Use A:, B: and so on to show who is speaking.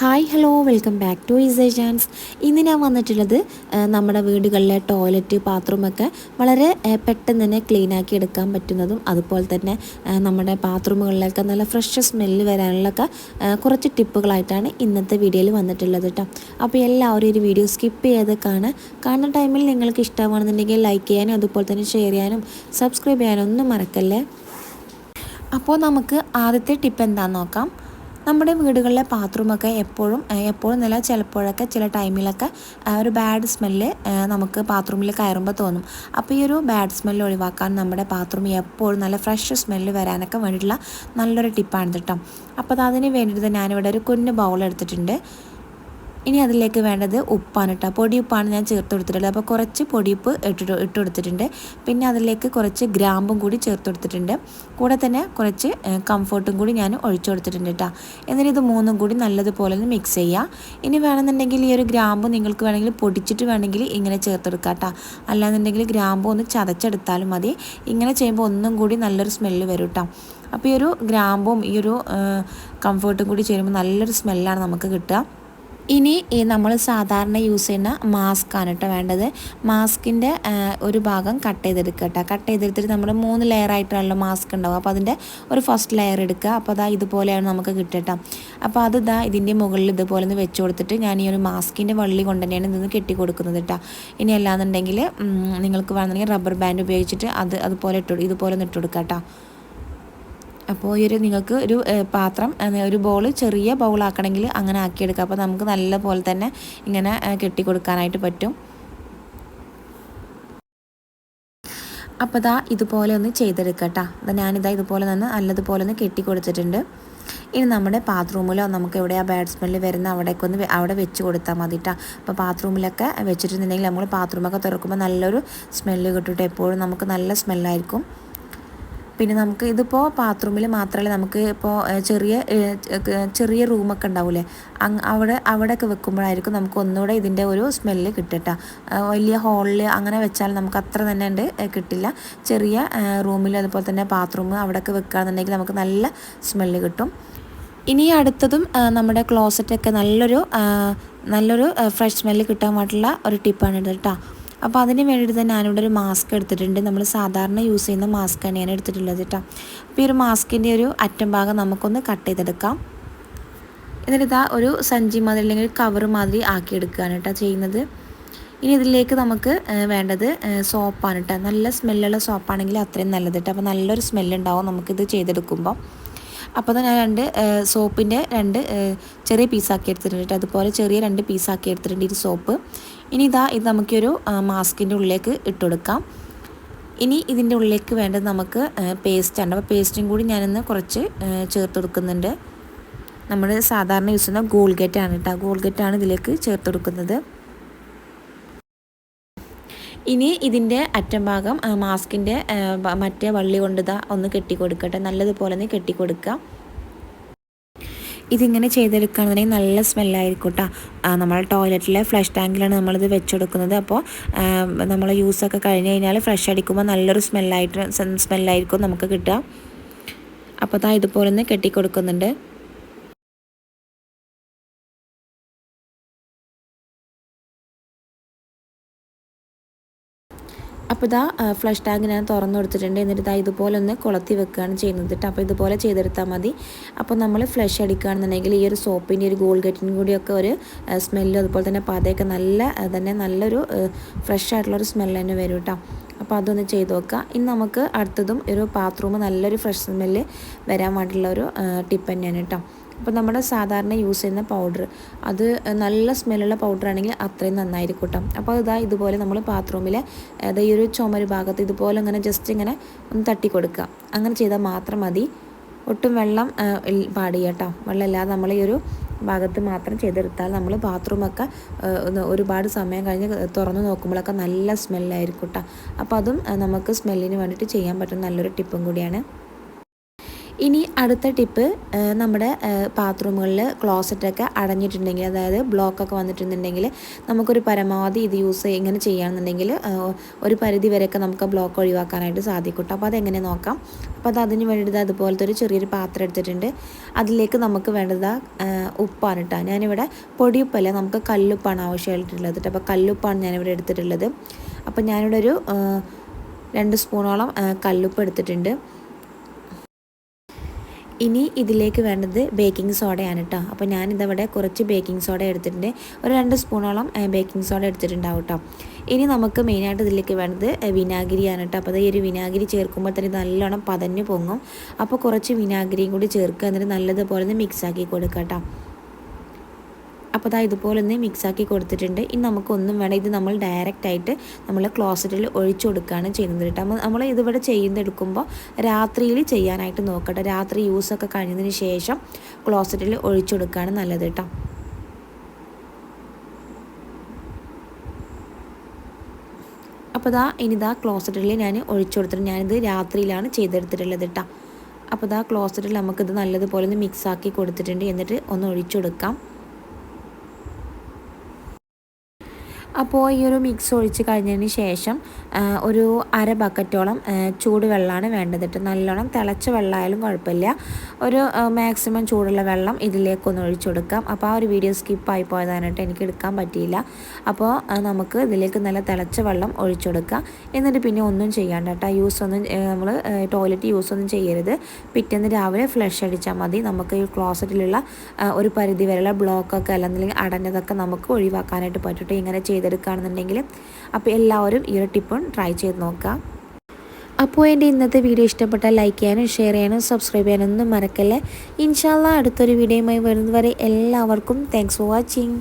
A: Hi hello welcome back to ഇസേ ചാൻസ് ഇന്ന് ഞാൻ വന്നിട്ടുള്ളത് നമ്മുടെ വീടുകളിലെ ടോയ്ലറ്റ് ബാത്റൂമൊക്കെ വളരെ പെട്ടെന്ന് തന്നെ ക്ലീൻ ആക്കി എടുക്കാൻ പറ്റുന്നതും അതുപോലെ തന്നെ നമ്മുടെ ബാത്റൂമുകളിലൊക്കെ നല്ല ഫ്രഷ് സ്മെല്ല് വരാനുള്ളൊക്കെ കുറച്ച് ടിപ്പുകളായിട്ടാണ് ഇന്നത്തെ വീഡിയോയിൽ വന്നിട്ടുള്ളത് കേട്ടോ അപ്പോൾ എല്ലാവരും ഒരു വീഡിയോ സ്കിപ്പ് ചെയ്ത് കാണുക കാണുന്ന ടൈമിൽ നിങ്ങൾക്ക് ഇഷ്ടമാണെന്നുണ്ടെങ്കിൽ ലൈക്ക് ചെയ്യാനും അതുപോലെ തന്നെ ഷെയർ ചെയ്യാനും സബ്സ്ക്രൈബ് ചെയ്യാനും ഒന്നും മറക്കല്ലേ? അപ്പോൾ നമുക്ക് ആദ്യത്തെ ടിപ്പ് എന്താണെന്ന് നോക്കാം. നമ്മുടെ വീടുകളിലെ ബാത്റൂമൊക്കെ എപ്പോഴും എപ്പോഴും നില ചിലപ്പോഴൊക്കെ ചില ടൈമിലൊക്കെ ഒരു ബാഡ് സ്മെല്ല് നമുക്ക് ബാത്റൂമിൽ കയറുമ്പോൾ തോന്നും. അപ്പോൾ ഈ ഒരു ബാഡ് സ്മെല്ല് ഒഴിവാക്കാൻ നമ്മുടെ ബാത്റൂം എപ്പോഴും നല്ല ഫ്രഷ് സ്മെല്ല് വരാനൊക്കെ വേണ്ടിയിട്ടുള്ള നല്ലൊരു ടിപ്പാണ് കേട്ടോ അപ്പോൾ അതിന് വേണ്ടിയിട്ട് ഞാനിവിടെ ഒരു കുഞ്ഞ് ബൗൾ എടുത്തിട്ടുണ്ട്. ഇനി അതിലേക്ക് വേണ്ടത് ഉപ്പാണ് കേട്ടോ പൊടിയുപ്പാണ് ഞാൻ ചേർത്ത് കൊടുത്തിട്ടുള്ളത്. അപ്പോൾ കുറച്ച് പൊടിയുപ്പ് ഇട്ടിട്ട് ഇട്ട് കൊടുത്തിട്ടുണ്ട്. പിന്നെ അതിലേക്ക് കുറച്ച് ഗ്രാമ്പും കൂടി ചേർത്ത് കൊടുത്തിട്ടുണ്ട്. കൂടെ തന്നെ കുറച്ച് കംഫർട്ടും കൂടി ഞാൻ ഒഴിച്ചു കൊടുത്തിട്ടുണ്ട് കേട്ടോ എന്നിട്ട് ഇത് മൂന്നും കൂടി നല്ലതുപോലെ ഒന്ന് മിക്സ് ചെയ്യുക ഇനി വേണമെന്നുണ്ടെങ്കിൽ ഈ ഒരു ഗ്രാമ്പ് നിങ്ങൾക്ക് വേണമെങ്കിൽ പൊടിച്ചിട്ട് വേണമെങ്കിൽ ഇങ്ങനെ ചേർത്തെടുക്കുക കേട്ടോ അല്ലാന്നുണ്ടെങ്കിൽ ഗ്രാമ്പ് ഒന്ന് ചതച്ചെടുത്താലും മതി. ഇങ്ങനെ ചെയ്യുമ്പോൾ ഒന്നും കൂടി നല്ലൊരു സ്മെല്ല് വരും കേട്ടോ അപ്പോൾ ഈ ഒരു ഗ്രാമ്പും ഈ ഒരു കംഫർട്ടും കൂടി ചേരുമ്പോൾ നല്ലൊരു സ്മെല്ലാണ് നമുക്ക് കിട്ടുക. ഇനി ഈ നമ്മൾ സാധാരണ യൂസ് ചെയ്യുന്ന മാസ്ക് ആണ് കേട്ടോ വേണ്ടത്. മാസ്കിന്റെ ഒരു ഭാഗം കട്ട് ചെയ്തെടുക്കുക കേട്ടോ കട്ട് ചെയ്തെടുത്തിട്ട് നമ്മൾ മൂന്ന് ലെയർ ആയിട്ടുള്ള മാസ്ക് ഉണ്ടാവും. അപ്പോൾ അതിന്റെ ഒരു ഫസ്റ്റ് ലെയർ എടുക്കുക. അപ്പോൾ അതാ ഇതുപോലെയാണ് നമുക്ക് കിട്ടുക അപ്പോൾ അത് ഇതാ ഇതിന്റെ മുകളിൽ ഇതുപോലെ ഒന്ന് വെച്ച് കൊടുത്തിട്ട് ഞാൻ ഈ ഒരു മാസ്കിന്റെ വള്ളി കൊണ്ട് തന്നെയാണ് ഇതൊന്ന് കെട്ടി കൊടുക്കുന്നത് കേട്ടോ ഇനി അല്ലാന്നുണ്ടെങ്കിൽ നിങ്ങൾക്ക് വേണമെന്നുണ്ടെങ്കിൽ റബ്ബർ ബാൻഡ് ഉപയോഗിച്ചിട്ട് അത് അതുപോലെ ഇട്ട് ഇതുപോലെ ഒന്ന് ഇട്ട് കേട്ടോ അപ്പോൾ ഈ ഒരു നിങ്ങൾക്ക് ഒരു പാത്രം ഒരു ബോൾ ചെറിയ ബൗളാക്കണമെങ്കിൽ അങ്ങനെ ആക്കിയെടുക്കാം. അപ്പോൾ നമുക്ക് നല്ല പോലെ തന്നെ ഇങ്ങനെ കെട്ടി കൊടുക്കാനായിട്ട് പറ്റും. അപ്പോൾ ഇതാ ഇതുപോലെ ഒന്ന് ചെയ്തെടുക്കട്ടോ അപ്പം ഞാനിതാ ഇതുപോലെ നിന്ന് നല്ലതുപോലെ ഒന്ന് കെട്ടി കൊടുത്തിട്ടുണ്ട് ഇനി നമ്മുടെ ബാത്റൂമിലോ നമുക്ക് എവിടെയാ ബാഡ് സ്മെല്ല് വരുന്ന അവിടേക്ക് ഒന്ന് അവിടെ വെച്ച് കൊടുത്താൽ മതി കേട്ടോ. അപ്പോൾ ബാത്റൂമിലൊക്കെ വെച്ചിട്ടുണ്ടെങ്കിൽ നമ്മൾ ബാത്റൂമൊക്കെ തുറക്കുമ്പോൾ നല്ലൊരു സ്മെല്ല് കിട്ടും എപ്പോഴും നമുക്ക് നല്ല സ്മെല്ലായിരിക്കും പിന്നെ നമുക്ക് ഇതിപ്പോൾ ബാത്റൂമിൽ മാത്രമല്ല നമുക്ക് ഇപ്പോൾ ചെറിയ ചെറിയ റൂമൊക്കെ ഉണ്ടാവില്ലേ അവിടെ അവിടെയൊക്കെ വെക്കുമ്പോഴായിരിക്കും നമുക്ക് ഒന്നുകൂടെ ഇതിന്റെ ഒരു സ്മെല്ല് കിട്ടട്ട വലിയ ഹോളിൽ അങ്ങനെ വെച്ചാൽ നമുക്ക് അത്ര തന്നെ ഉണ്ട് കിട്ടില്ല. ചെറിയ റൂമിൽ അതുപോലെ തന്നെ ബാത്റൂം അവിടെയൊക്കെ വെക്കുകയാണെന്നുണ്ടെങ്കിൽ നമുക്ക് നല്ല സ്മെല്ല് കിട്ടും. ഇനി അടുത്തതും നമ്മുടെ ക്ലോസറ്റൊക്കെ നല്ലൊരു നല്ലൊരു ഫ്രഷ് സ്മെല്ല് കിട്ടാൻ വേണ്ടിയിട്ടുള്ള ഒരു ടിപ്പാണ് കേട്ടോ. അപ്പോൾ അതിന് വേണ്ടിയിട്ട് തന്നെ ഞാനിവിടെ ഒരു മാസ്ക് എടുത്തിട്ടുണ്ട്. നമ്മൾ സാധാരണ യൂസ് ചെയ്യുന്ന മാസ്ക് ഞാൻ എടുത്തിട്ടുള്ളത് കേട്ടോ. അപ്പോൾ ഈ ഒരു മാസ്കിന്റെ ഒരു അറ്റം ഭാഗം നമുക്കൊന്ന് കട്ട് ചെയ്തെടുക്കാം. എന്നിട്ട് ഇതാ ഒരു സഞ്ചി മാതിരി അല്ലെങ്കിൽ കവർ മാതിരി ആക്കിയെടുക്കുകയാണ് കേട്ടോ ചെയ്യുന്നത്. ഇനി ഇതിലേക്ക് നമുക്ക് വേണ്ടത് സോപ്പാണ് കേട്ടോ. നല്ല സ്മെല്ലുള്ള സോപ്പാണെങ്കിൽ അത്രയും നല്ലത് കേട്ടോ. അപ്പോൾ നല്ലൊരു സ്മെല്ലുണ്ടാവും നമുക്കിത് ചെയ്തെടുക്കുമ്പോൾ അപ്പോൾ തന്നെ ഞാൻ രണ്ട് സോപ്പിന്റെ രണ്ട് ചെറിയ പീസാക്കി എടുത്തിട്ടുണ്ട്. കേട്ടോ അതുപോലെ ചെറിയ രണ്ട് പീസാക്കി എടുത്തിട്ടുണ്ട് ഈ സോപ്പ്. ഇനി ഇതാ ഇത് നമുക്കൊരു മാസ്കിന്റെ ഉള്ളിലേക്ക് ഇട്ട് കൊടുക്കാം. ഇനി ഇതിന്റെ ഉള്ളിലേക്ക് വേണ്ടത് നമുക്ക് പേസ്റ്റാണ് അപ്പോൾ പേസ്റ്റും കൂടി ഞാനിന്ന് കുറച്ച് ചേർത്ത് കൊടുക്കുന്നുണ്ട്. നമ്മൾ സാധാരണ യൂസ് ചെയ്യുന്ന ഗോൾഗെറ്റാണ് കേട്ടോ. ഗോൾഗെറ്റാണ് ഇതിലേക്ക് ചേർത്ത് കൊടുക്കുന്നത്. ഇനി ഇതിന്റെ അറ്റം ഭാഗം മാസ്കിന്റെ മറ്റേ വള്ളി കൊണ്ട് ഇതാ ഒന്ന് കെട്ടിക്കൊടുക്കട്ടെ. നല്ലതുപോലെ ഒന്ന് കെട്ടി കൊടുക്കുക ഇതിങ്ങനെ ചെയ്തെടുക്കുകയാണെന്നുണ്ടെങ്കിൽ നല്ല സ്മെല്ലായിരിക്കും കേട്ടോ നമ്മൾ ടോയ്ലറ്റിലെ ഫ്ലഷ് ടാങ്കിലാണ് നമ്മളിത് വെച്ചെടുക്കുന്നത്. അപ്പോൾ നമ്മൾ യൂസൊക്കെ കഴിഞ്ഞ് കഴിഞ്ഞാൽ ഫ്രഷ് അടിക്കുമ്പോൾ നല്ലൊരു സ്മെല്ലായിട്ട് സ്മെല്ലായിരിക്കും നമുക്ക് കിട്ടുക. അപ്പോൾ താ ഇതുപോലെ ഒന്ന് കെട്ടിക്കൊടുക്കുന്നുണ്ട്. അപ്പോൾ ഇതാ ഫ്ലഷ് ടാങ്ക് ഞാൻ തുറന്നു കൊടുത്തിട്ടുണ്ട്. എന്നിട്ട് ഇതാ ഇതുപോലെ ഒന്ന് കുളത്തി വെക്കുകയാണ് ചെയ്യുന്നത് കേട്ടോ. അപ്പോൾ ഇതുപോലെ ചെയ്തെടുത്താൽ മതി. അപ്പോൾ നമ്മൾ ഫ്ലഷ് അടിക്കുകയാണെന്നുണ്ടെങ്കിൽ ഈ ഒരു സോപ്പിന്റെ ഒരു ഗോൾഗറ്റിനും കൂടിയൊക്കെ ഒരു സ്മെല്ലും അതുപോലെ തന്നെ പതയൊക്കെ നല്ല തന്നെ നല്ലൊരു ഫ്രഷ് ആയിട്ടുള്ളൊരു സ്മെല്ല് തന്നെ വരും കേട്ടോ. അപ്പോൾ അതൊന്ന് ചെയ്ത് നോക്കുക ഇനി നമുക്ക് അടുത്തതും ഒരു ബാത്റൂം നല്ലൊരു ഫ്രഷ് സ്മെല്ല് വരാൻ വേണ്ടിയിട്ടുള്ള ഒരു ടിപ്പ് തന്നെയാണ് കേട്ടോ. അപ്പോൾ നമ്മുടെ സാധാരണ യൂസ് ചെയ്യുന്ന പൗഡർ അത് നല്ല സ്മെല്ലുള്ള പൗഡർ ആണെങ്കിൽ അത്രയും നന്നായിരിക്കും കേട്ടോ. അപ്പോൾ ഇതാ ഇതുപോലെ നമ്മൾ ബാത്റൂമിൽ ഈ ഒരു ചുമര് ഭാഗത്ത് ഇതുപോലെ ഇങ്ങനെ ജസ്റ്റ് ഇങ്ങനെ ഒന്ന് തട്ടി കൊടുക്കുക അങ്ങനെ ചെയ്താൽ മാത്രം മതി. ഒട്ടും വെള്ളം പാടില്ല കേട്ടോ. വെള്ളമില്ലാതെ നമ്മൾ ഈ ഒരു ഭാഗത്ത് മാത്രം ചെയ്തെടുത്താൽ നമ്മൾ ബാത്റൂമൊക്കെ ഒരുപാട് സമയം കഴിഞ്ഞ് തുറന്ന് നോക്കുമ്പോഴൊക്കെ നല്ല സ്മെല്ലായിരിക്കും കേട്ടോ. അപ്പോൾ അതും നമുക്ക് സ്മെല്ലിന് വേണ്ടിയിട്ട് ചെയ്യാൻ പറ്റുന്ന നല്ലൊരു ടിപ്പും കൂടിയാണ്. ഇനി അടുത്ത ടിപ്പ് നമ്മുടെ ബാത്റൂമുകളിൽ ക്ലോസറ്റൊക്കെ അടഞ്ഞിട്ടുണ്ടെങ്കിൽ അതായത് ബ്ലോക്കൊക്കെ വന്നിട്ടുണ്ടെങ്കിൽ നമുക്കൊരു പരമാവധി ഇത് യൂസ് ഇങ്ങനെ ചെയ്യുകയാണെന്നുണ്ടെങ്കിൽ ഒരു പരിധി വരെയൊക്കെ നമുക്ക് ബ്ലോക്ക് ഒഴിവാക്കാനായിട്ട് സാധിക്കും അപ്പോൾ അതെങ്ങനെ നോക്കാം? അപ്പോൾ അത് അതിന് വേണ്ടിയിട്ട് അതുപോലത്തെ ഒരു ചെറിയൊരു പാത്രം എടുത്തിട്ടുണ്ട്. അതിലേക്ക് നമുക്ക് വേണ്ടത് ഉപ്പാണ് കേട്ടോ ഞാനിവിടെ പൊടിയുപ്പല്ല നമുക്ക് കല്ലുപ്പാണ് ആവശ്യമായിട്ടുള്ളത് കേട്ടോ അപ്പോൾ കല്ലുപ്പാണ് ഞാനിവിടെ എടുത്തിട്ടുള്ളത്. അപ്പോൾ ഞാനിവിടെ ഒരു രണ്ട് സ്പൂണോളം കല്ലുപ്പ് എടുത്തിട്ടുണ്ട്. ഇനി ഇതിലേക്ക് വേണ്ടത് ബേക്കിംഗ് സോഡയാണ് കേട്ടോ അപ്പോൾ ഞാനിതവിടെ കുറച്ച് ബേക്കിംഗ് സോഡ എടുത്തിട്ടുണ്ട്. ഒരു രണ്ട് സ്പൂണോളം ബേക്കിംഗ് സോഡ എടുത്തിട്ടുണ്ടാവും കേട്ടോ ഇനി നമുക്ക് മെയിനായിട്ട് ഇതിലേക്ക് വേണ്ടത് വിനാഗിരിയാണ് കേട്ടോ അപ്പോൾ ഈ ഒരു വിനാഗിരി ചേർക്കുമ്പോൾ തന്നെ നല്ലോണം പതഞ്ഞ് പൊങ്ങും. അപ്പോൾ കുറച്ച് വിനാഗിരിയും കൂടി ചേർക്കുക എന്നിട്ട് നല്ലതുപോലെ ഒന്ന് മിക്സ് ആക്കി കൊടുക്കുക കേട്ടോ അപ്പോൾ അതാ ഇതുപോലെ ഒന്ന് മിക്സാക്കി കൊടുത്തിട്ടുണ്ട്. ഇനി നമുക്കൊന്നും വേണം ഇത് നമ്മൾ ഡയറക്റ്റ് ആയിട്ട് നമ്മൾ ക്ലോസറ്റിൽ ഒഴിച്ചു കൊടുക്കുകയാണ് ചെയ്യുന്നത് കേട്ടോ. നമ്മൾ ഇതിവിടെ ചെയ്യുന്നെടുക്കുമ്പോൾ രാത്രിയിൽ ചെയ്യാനായിട്ട് നോക്കട്ടെ. രാത്രി യൂസൊക്കെ കഴിഞ്ഞതിന് ശേഷം ക്ലോസറ്റിൽ ഒഴിച്ചു കൊടുക്കുകയാണ് നല്ലത് കേട്ടോ. അപ്പോൾ ഇതാ ഇനി ഇതാ ക്ലോസറ്റിൽ ഞാൻ ഒഴിച്ചു കൊടുത്തിട്ട് ഞാനിത് രാത്രിയിലാണ് ചെയ്തെടുത്തിട്ടുള്ളത് കേട്ടോ. അപ്പോൾ ഇതാ ക്ലോസറ്റിൽ നമുക്കിത് നല്ലതുപോലെ ഒന്ന് മിക്സാക്കി കൊടുത്തിട്ടുണ്ട്. എന്നിട്ട് ഒന്ന് ഒഴിച്ചു കൊടുക്കാം. അപ്പോൾ ഈ ഒരു മിക്സ് ഒഴിച്ച് കഴിഞ്ഞതിന് ശേഷം ഒരു അര ബക്കറ്റോളം ചൂടുവെള്ളമാണ് വേണ്ടത് കേട്ടോ നല്ലോണം തിളച്ച വെള്ളമായാലും കുഴപ്പമില്ല. ഒരു മാക്സിമം ചൂടുള്ള വെള്ളം ഇതിലേക്കൊന്ന് ഒഴിച്ചു കൊടുക്കാം. അപ്പോൾ ആ ഒരു വീഡിയോ സ്കിപ്പായി പോയതാനായിട്ട് എനിക്ക് എടുക്കാൻ പറ്റിയില്ല. അപ്പോൾ നമുക്ക് ഇതിലേക്ക് നല്ല തിളച്ച വെള്ളം ഒഴിച്ചു കൊടുക്കാം. എന്നിട്ട് പിന്നെ ഒന്നും ചെയ്യാണ്ട് കേട്ടോ യൂസ് ഒന്നും നമ്മൾ ടോയ്ലറ്റ് യൂസ് ഒന്നും ചെയ്യരുത്. പിറ്റേന്ന് രാവിലെ ഫ്ലഷ് അടിച്ചാൽ മതി. നമുക്ക് ഈ ക്ലോസറ്റിലുള്ള ഒരു പരിധി വരെയുള്ള ബ്ലോക്കൊക്കെ അല്ലെങ്കിൽ അടഞ്ഞതൊക്കെ നമുക്ക് ഒഴിവാക്കാനായിട്ട് പറ്റും ഇങ്ങനെ ചെയ്തെടുക്കുകയാണെന്നുണ്ടെങ്കിൽ അപ്പോൾ എല്ലാവരും ഈ ഒരു ടിപ്പും ട്രൈ ചെയ്ത് നോക്കുക. അപ്പോൾ എന്റെ ഇന്നത്തെ വീഡിയോ ഇഷ്ടപ്പെട്ടാൽ ലൈക്ക് ചെയ്യാനും ഷെയർ ചെയ്യാനും സബ്സ്ക്രൈബ് ചെയ്യാനൊന്നും മറക്കല്ലേ. ഇൻഷാല്ല അടുത്തൊരു വീഡിയോയുമായി വരുന്നതുവരെ എല്ലാവർക്കും താങ്ക്സ് ഫോർ വാച്ചിങ്